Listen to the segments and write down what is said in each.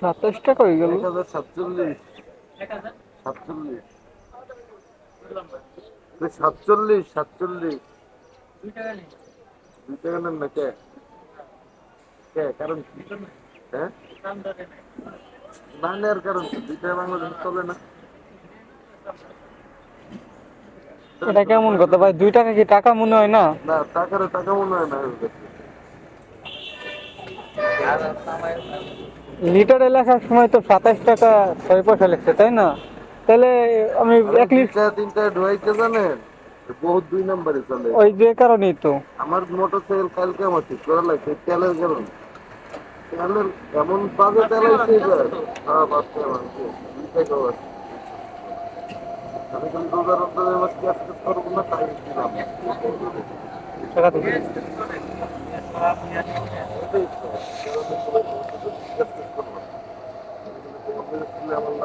সাতাশ টাকা হয়ে গেল। এক হাজার সাতচল্লিশ। সাতচল্লিশ। সাতচল্লিশ সাতচল্লিশ। দুই টাকা নেন না কে? কে কারণ কি? হ্যাঁ না কারণ দুই টাকা বাংলাদেশ চলে না। এটা কেমন কথা? ভাই দুই টাকা কি টাকা মনে হয় না? না টাকার টাকা মনে হয় না। লিটারে লেখার সময় তো সাতাশ টাকা ছয় পয়সা লিখছে তাই না? তাহলে আমি এক লিটার তিনটা ঢুয়াইতে জানেন? বহুত দুই নম্বরে চলে। ওই যে কারণেই তো। আমার মোটর সাইকেল কালকে আমার ঠিক করা লাগছে তেলের কারণ তেলের এমন বাজে এবার হ্যাঁ বাচ্চা। আমি কিন্তু করব না তাই দিলাম। টাকা।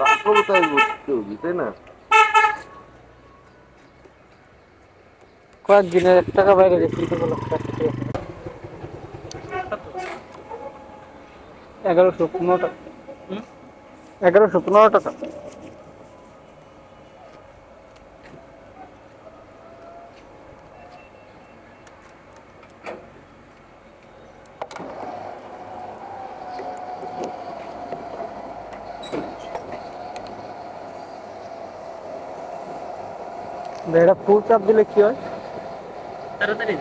বুঝতে হবে তাই না কয়েকদিনের এক টাকা বাইরে গেছি এগারোশো পনেরো টাকা। এগারোশো পনেরো টাকা। এটা ফুল চাপ দিলে কি হয়? তাড়াতাড়ি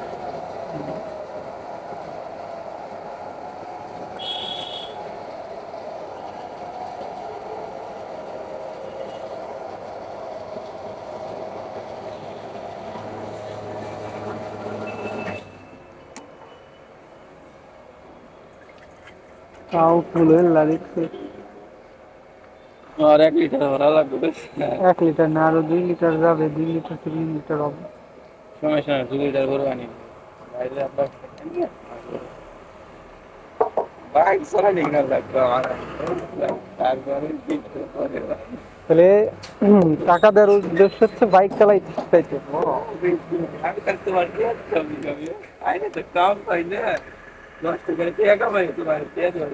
ফুলের লাগছে আর এক লিটার ভরা লাগবে এক লিটার না আরও দুই লিটার যাবে দুই লিটার তিন লিটার হবে। সমস্যা নেই দু লিটার করে আনি বাইরে আপনার বাইক সারা নিঘাত লাগবে আমার। তারপরে তাহলে টাকা দেওয়ার উদ্দেশ্য হচ্ছে বাইক চালাইতে চাইতে আমি করতে পারছি কবি কবি আইনে তো কাম পাই না। নষ্ট করে পাই তোমার দেওয়ার